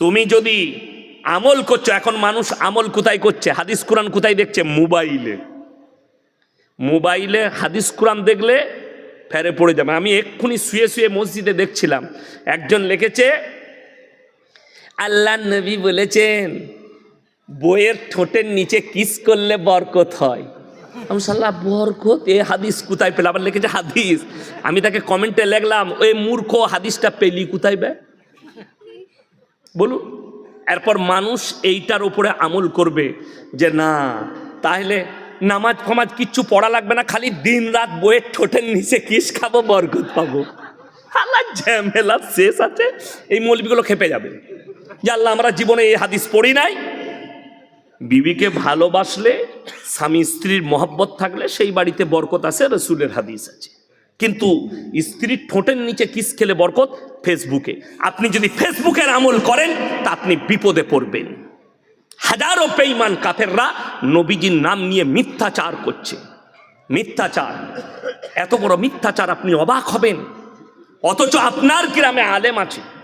তুমি যদি আমল করছ, এখন মানুষ আমল কোথায় করছে? হাদিস কোরআন কোথায় দেখছে? মোবাইলে। মোবাইলে হাদিস কোরআন দেখলে ফেরে পড়ে যাবে। আমি এক্ষুনি শুয়ে শুয়ে মসজিদে দেখছিলাম। একজন লিখেছে, আল্লাহ নবী বলেছেন, বইয়ের ঠোঁটের নিচে কিস করলে বরকত হয়। আমি সাল্লাহ বরকত? এ হাদিস কোথায় পেলাম? আবার লিখেছে, হাদিস। আমি তাকে কমেন্টে লেখলাম, ওই মূর্খ হাদিসটা পেলি কোথায় বে? বলুন। এরপর মানুষ এইটার উপরে আমল করবে যে না, তাহলে নামাজ ফামাজ কিচ্ছু পড়া লাগবে না, খালি দিন রাত বইয়ের ঠোঁটের নিচে কিস খাব, বরকত পাবো। হালা ঝামেলা শেষ আছে, এই মৌলবিগুলো খেপে যাবে। যে আল্লাহ, আমরা জীবনে এই হাদিস পড়ি নাই। বিবিকে ভালোবাসলে, স্বামী স্ত্রীর মহব্বত থাকলে সেই বাড়িতে বরকত আছে, রসুলের হাদিস আছে। কিন্তু স্ত্রীর ঠোঁটের নিচে কিস খেলে বরকত ফেসবুকে। আপনি যদি ফেসবুকের আমল করেন, তা আপনি বিপদে পড়বেন। হাজারো পেইমান কাফেররা নবীজির নাম নিয়ে মিথ্যাচার করছে। মিথ্যাচার। এত বড় মিথ্যাচার আপনি অবাক হবেন। অথচ আপনার গ্রামে আলেম আছে।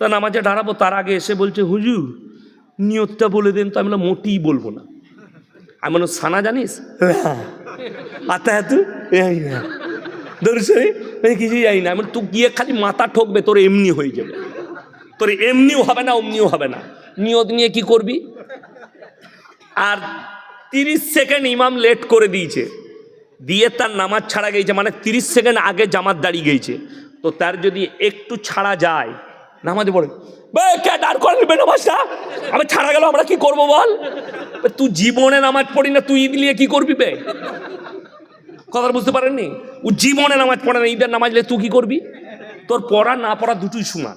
তা নামাজে দাঁড়াবো তার আগে এসে বলছে হুজুর নিয়তটা বলে দেন তো আমি মোটেই বলব না। আমি বললাম সানা জানিস? আতা এত দর্শনে আমি কিছুই জানি না। আমি তুই গিয়ে খালি মাথা ঠকবে তোর এমনি হয়ে যাবে। তোর এমনিও হবে না অমনিও হবে না। নিয়ত নিয়ে কি করবি? আর তিরিশ সেকেন্ড ইমাম লেট করে দিয়েছে। দিয়ে তার নামাজ ছাড়া গেছে মানে তিরিশ সেকেন্ড আগে জামাত দাঁড়িয়ে গেছে। তো তার যদি একটু ছাড়া যায় নামাজে পড়ে। কে দাঁড় করে নেবে নামাজটা? আমি ছাড়া গেল, আমরা কি করব বল? তুই জীবনে নামাজ পড়ি না, তুই ঈদ নিয়ে কি করবি বে? কথা বুঝতে পারেননি? ও জীবনে নামাজ পড়ে না, ঈদের নামাজ নিয়ে তুই কি করবি? তোর পড়া না পড়া দুটোই সমান।